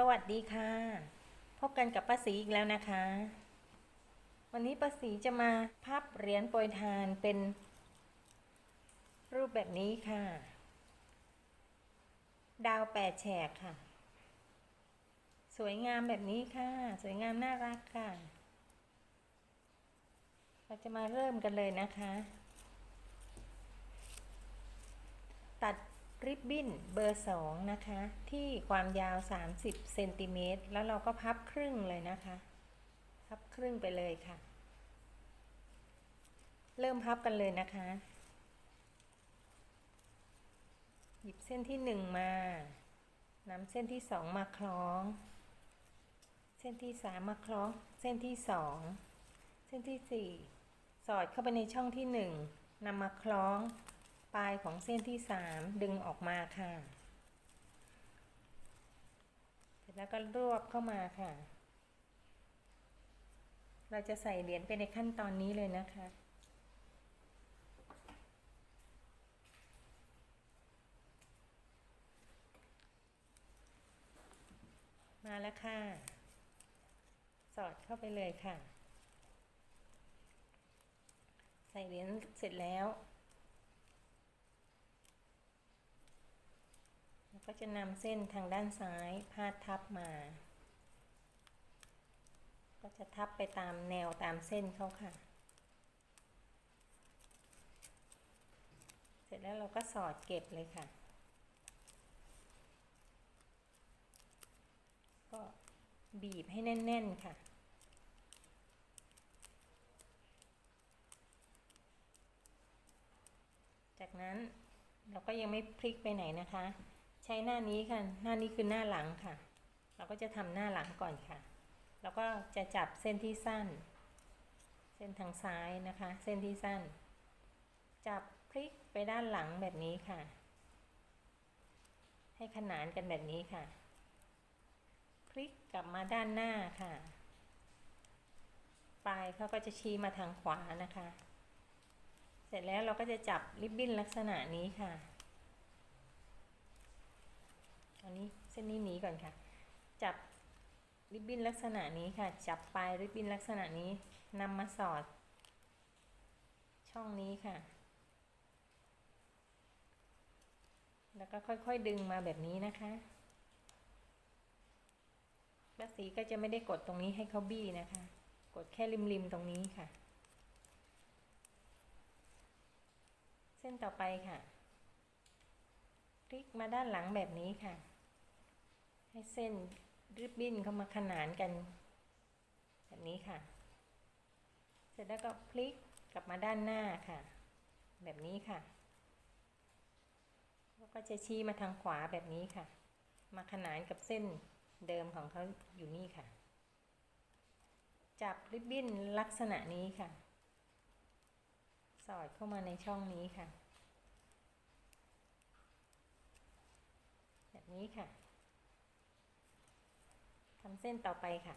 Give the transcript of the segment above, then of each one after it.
สวัสดีค่ะ พบกันกับป้าสีอีกแล้วนะคะ วันนี้ป้าสีจะมาพับเหรียญโปรยทานเป็น รูปแบบนี้ค่ะ ดาวแปดแฉกค่ะ สวยงามแบบนี้ค่ะ สวยงามน่ารักค่ะ เราจะมาเริ่มกันเลยนะคะ ตัด ริบบิ้นเบอร์สองนะคะ ที่ความยาว 30เซนติเมตรแล้วเราก็พับครึ่งเลยนะคะ พับครึ่งไปเลยค่ะ เริ่มพับกันเลยนะคะ หยิบเส้นที่หนึ่งมานำเส้นที่สองมาคล้อง เส้นที่สามมาคล้อง เส้นที่สองเส้นที่สี่สอดเข้าไปในช่องที่หนึ่งนำมาคล้อง ปลายของเส้นที่สามดึงออกมาค่ะ เสร็จแล้วก็รวบเข้ามาค่ะ เราจะใส่เหรียญไปในขั้นตอนนี้เลยนะคะมาแล้วค่ะ สอดเข้าไปเลยค่ะ ใส่เหรียญเสร็จแล้ว แล้ว ก็จะนำเส้นทางด้านซ้ายพาดทับมา ก็จะทับไปตามแนวตามเส้นเขาค่ะ เสร็จแล้วเราก็สอดเก็บเลยค่ะ ก็บีบให้แน่น ๆ ค่ะจากนั้นเราก็ยังไม่พลิกไปไหนนะคะ ใช้หน้านี้ค่ะ หน้านี้คือหน้าหลังค่ะ เราก็จะทำหน้าหลังก่อนค่ะ แล้วก็จะจับเส้นที่สั้น เส้นทางซ้ายนะคะ เส้นที่สั้น จับพลิกไปด้านหลังแบบนี้ค่ะ ให้ขนานกันแบบนี้ค่ะ พลิกกลับมาด้านหน้าค่ะ ปลายเขาก็จะชี้มาทางขวานะคะ เสร็จแล้วเราก็จะจับริบบิ้นลักษณะนี้ค่ะ อันนี้เส้นนี้หนีก่อนค่ะ จับริบบิ้นลักษณะนี้ค่ะ จับปลายริบบิ้นลักษณะนี้นำมาสอด ช่องนี้ค่ะ แล้วก็ค่อยๆดึงมาแบบนี้นะคะป้าสีก็จะไม่ได้กดตรงนี้ให้เขาบี้นะคะ กดแค่ริมๆตรงนี้ค่ะ เส้นต่อไปค่ะพลิกมาด้านหลังแบบนี้ค่ะ ให้เส้นริบบิ้นเข้ามาขนานกัน แบบนี้ค่ะ เสร็จแล้วก็พลิกกลับมาด้านหน้าค่ะ แบบนี้ค่ะ แล้วก็จะชี้มาทางขวาแบบนี้ค่ะ มาขนานกับเส้นเดิมของเขาอยู่นี่ค่ะ จับริบบิ้นลักษณะนี้ค่ะ สอดเข้ามาในช่องนี้ค่ะ แบบนี้ค่ะ ทำเส้นต่อไปค่ะ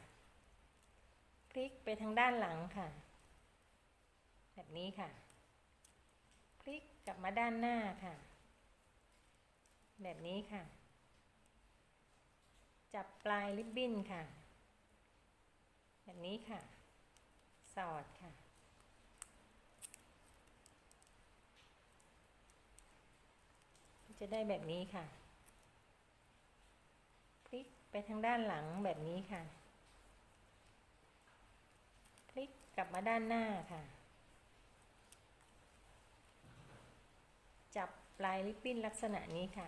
พลิกไปทางด้านหลังค่ะ แบบนี้ค่ะพลิกกลับมาด้านหน้าค่ะ แบบนี้ค่ะ จับปลายริบบิ้นค่ะ แบบนี้ค่ะ สอดค่ะ จะได้แบบนี้ค่ะ ไปทางด้านหลังแบบนี้ค่ะพลิกกลับมาด้านหน้าค่ะ จับปลายริบบิ้นลักษณะนี้ค่ะ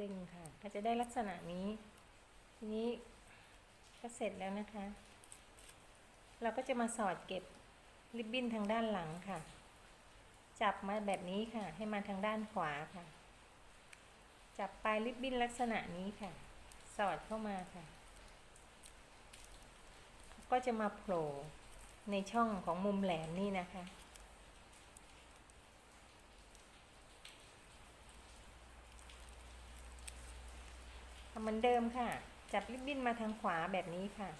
ดึงค่ะ ก็จะได้ลักษณะนี้ ทีนี้ก็เสร็จแล้วนะคะ เราก็จะมาสอดเก็บริบบิ้นทางด้านหลังค่ะ จับมาแบบนี้ค่ะ ให้มาทางด้านขวาค่ะ จับปลายริบบิ้นลักษณะนี้ค่ะ สอดเข้ามาค่ะ ก็จะมาโผล่ในช่องของมุมแหลมนี่นะคะ ทำเหมือนเดิมค่ะ จับริบบิ้นมาทางขวาแบบนี้ค่ะ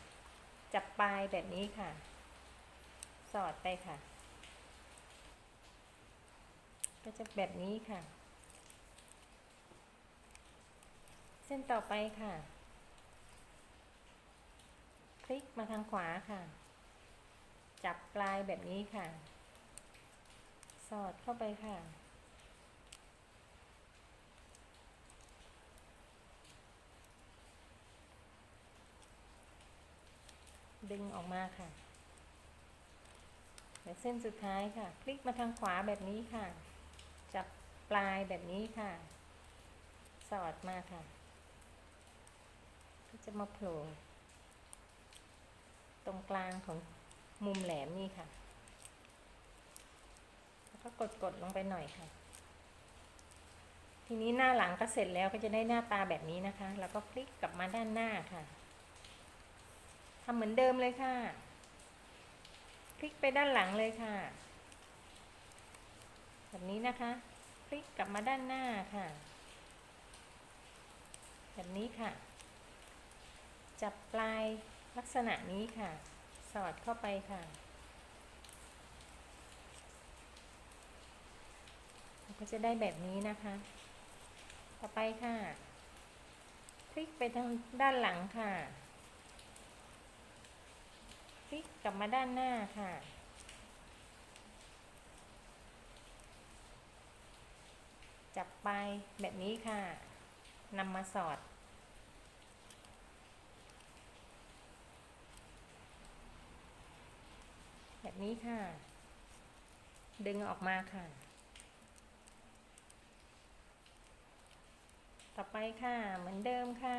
จับปลายแบบนี้ค่ะ สอดไปค่ะ ก็จะแบบนี้ค่ะ เส้นต่อไปค่ะคลิกมาทางขวาค่ะ จับปลายแบบนี้ค่ะ สอดเข้าไปค่ะ ดึงออกมาค่ะและเส้นสุดท้ายค่ะ คลิกมาทางขวาแบบนี้ค่ะ จับปลายแบบนี้ค่ะ สอดมาค่ะ ก็จะมาโผล่ตรงกลางของมุมแหลมนี่ค่ะ แล้วก็กดกดลงไปหน่อยค่ะ ทีนี้หน้าหลังก็เสร็จแล้วก็จะได้หน้าตาแบบนี้นะคะ แล้วก็คลิกกลับมาด้านหน้าค่ะ ทำเหมือนเดิมเลยค่ะ คลิกไปด้านหลังเลยค่ะ แบบนี้นะคะ คลิกกลับมาด้านหน้าค่ะ แบบนี้ค่ะ จับปลายลักษณะนี้ค่ะ สอดเข้าไปค่ะก็จะได้แบบนี้นะคะ ต่อไปค่ะ คลิกไปทางด้านหลังค่ะ คลิกกลับมาด้านหน้าค่ะ จับปลายแบบนี้ค่ะนำมาสอด แบบนี้ค่ะ ดึงออกมาค่ะ ต่อไปค่ะเหมือนเดิมค่ะ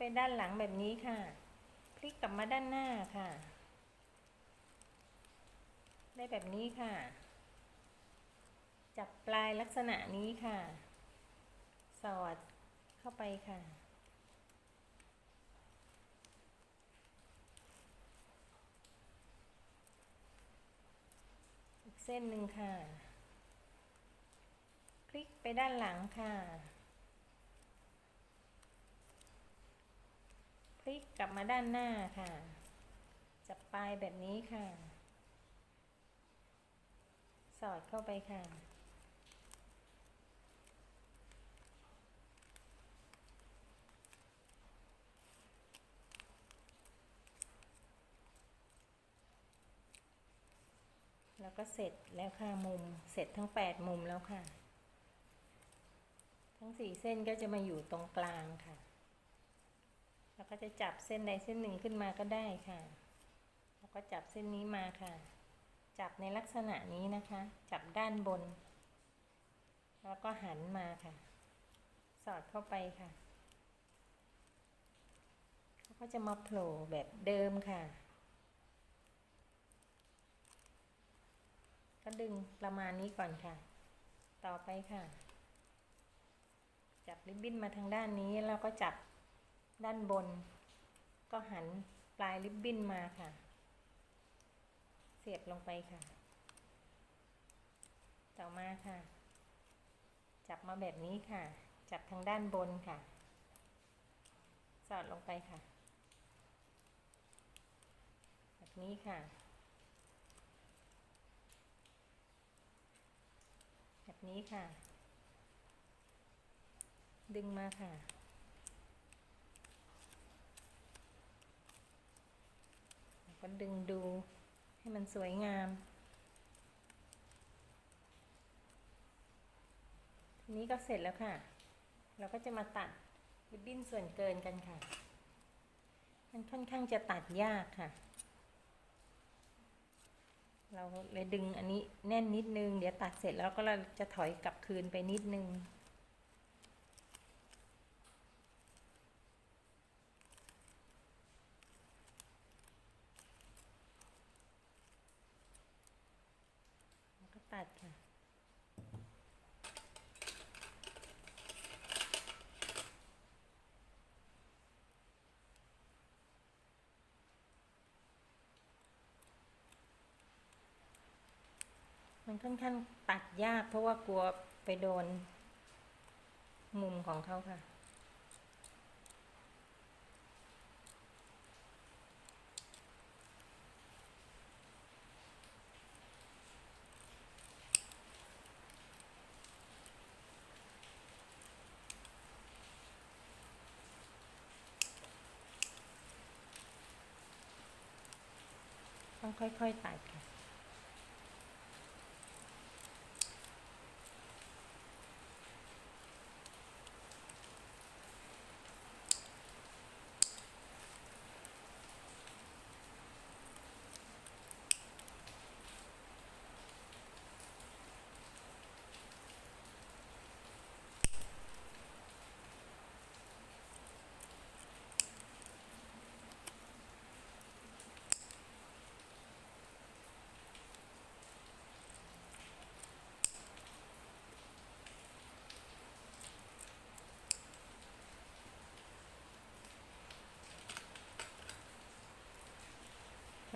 ไปด้านหลังแบบนี้ค่ะ คลิกกลับมาด้านหน้าค่ะ ได้แบบนี้ค่ะ จับปลายลักษณะนี้ค่ะ สอดเข้าไปค่ะอีกเส้นหนึ่งค่ะ คลิกไปด้านหลังค่ะ ลิกกลับมาด้านหน้าค่ะ จับปลายแบบนี้ค่ะ สอดเข้าไปค่ะ แล้วก็เสร็จแล้วค่ะมุมเสร็จทั้ง 8 มุมแล้วค่ะ ทั้ง 4 เส้นก็จะมาอยู่ตรงกลางค่ะ แล้วก็จะจับเส้นใดเส้นหนึ่งขึ้นมาก็ได้ค่ะแล้วก็จับเส้นนี้มาค่ะ จับในลักษณะนี้นะคะ จับด้านบน แล้วก็หันมาค่ะ สอดเข้าไปค่ะแล้วก็จะมาโผล่แบบเดิมค่ะ ก็ดึงประมาณนี้ก่อนค่ะ ต่อไปค่ะ จับริบบิ้นมาทางด้านนี้แล้วก็จับ ด้านบน ก็หันปลายริบบิ้นมาค่ะ เสียบลงไปค่ะ ต่อมาค่ะ จับมาแบบนี้ค่ะ จับทางด้านบนค่ะ สอดลงไปค่ะแบบนี้ค่ะแบบนี้ค่ะ ดึงมาค่ะ แล้ว ก็ดึงดูให้มันสวยงาม ทีนี้ก็เสร็จแล้วค่ะ เราก็จะมาตัดริบบิ้นส่วนเกินกันค่ะ มันค่อนข้างจะตัดยากค่ะ เราเลยดึงอันนี้แน่นนิดนึง เดี๋ยวตัดเสร็จแล้วก็เราจะถอยกลับคืนไปนิดนึง แล้วก็ ตัดค่ะ มันค่อนข้างตัดยากเพราะว่ากลัวไปโดน มุมของเขาค่ะ ค่อยๆตัดค่ะ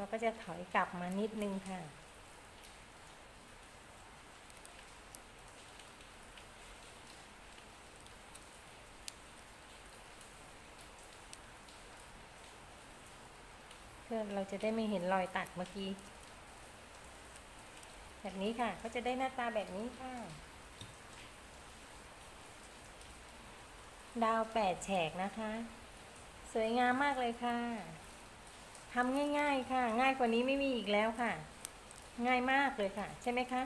เราก็จะถอยกลับมานิดนึงค่ะ เพื่อเราจะได้ไม่เห็นรอยตัดเมื่อกี้ แบบนี้ค่ะ ก็จะได้หน้าตาแบบนี้ค่ะ ดาวแปดแฉกนะคะ สวยงามมากเลยค่ะ ทำง่าย ๆ ค่ะ ง่ายกว่านี้ไม่มีอีกแล้วค่ะ ง่ายมากเลยค่ะ ใช่ไหมคะ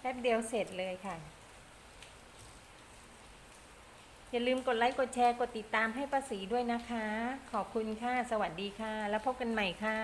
แป๊บเดียวเสร็จเลยค่ะ อย่าลืมกดไลค์กดแชร์กดติดตามให้ป้าสีด้วยนะคะ ขอบคุณค่ะ สวัสดีค่ะ แล้วพบกันใหม่ค่ะ